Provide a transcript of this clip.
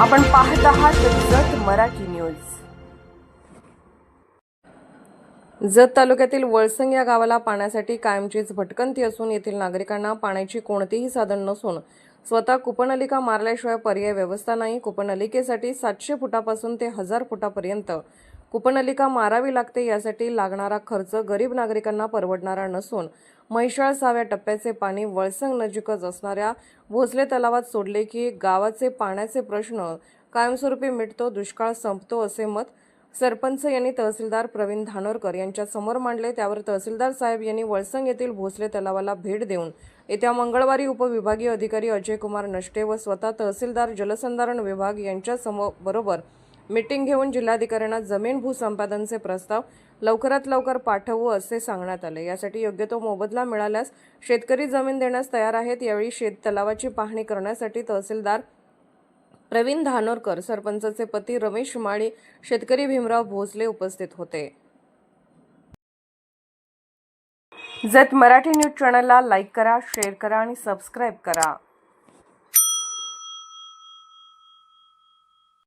आपण पाहत आहात जत मराठी न्यूज. जत तालुक्यातील वळसंग या गावाला पाण्यासाठी कायमचीच भटकंती असून येथील नागरिकांना पाण्याची कोणतीही साधन नसून स्वतः कुपनलिका मारल्याशिवाय पर्याय व्यवस्था नाही. कुपनलिकेसाठी सातशे फुटापासून ते हजार फुटापर्यंत कुपनलिका मारावी लागते यासाठी लागणारा खर्च गरीब नागरिकांना परवडणारा नसून म्हैसाळ सहाव्या टप्प्याचे पाणी वळसंग नजीकच असणाऱ्या भोसले तलावात सोडले की गावाचे पाण्याचे प्रश्न कायमस्वरूपी मिटतो दुष्काळ संपतो असे मत सरपंच यांनी तहसीलदार प्रवीण धानोरकर यांच्या समोर मांडले. त्यावर तहसीलदार साहेब यांनी वळसंग येथील भोसले तलावाला भेट देऊन येत्या मंगळवारी उपविभागीय अधिकारी अजय कुमार नष्टे व स्वतः तहसीलदार जलसंधारण विभाग यांच्या बरोबर मीटिंग घेऊन जिल्हाधिकाऱ्यांना जमीन भूसंपादनचे प्रस्ताव लवकरात लवकर पाठवू असे सांगण्यात आले. यासाठी योग्य तो मोबदला मिळाल्यास शेतकरी जमीन देण्यास तयार आहेत यावेळी शेत तलावाची पाहणी करण्यासाठी तहसीलदार प्रवीण धानोरकर सरपंचचे पती रमेश माळी शेतकरी भीमराव भोसले उपस्थित होते. जत मराठी न्यूज चॅनलला लाईक करा शेअर करा आणि सबस्क्राईब करा.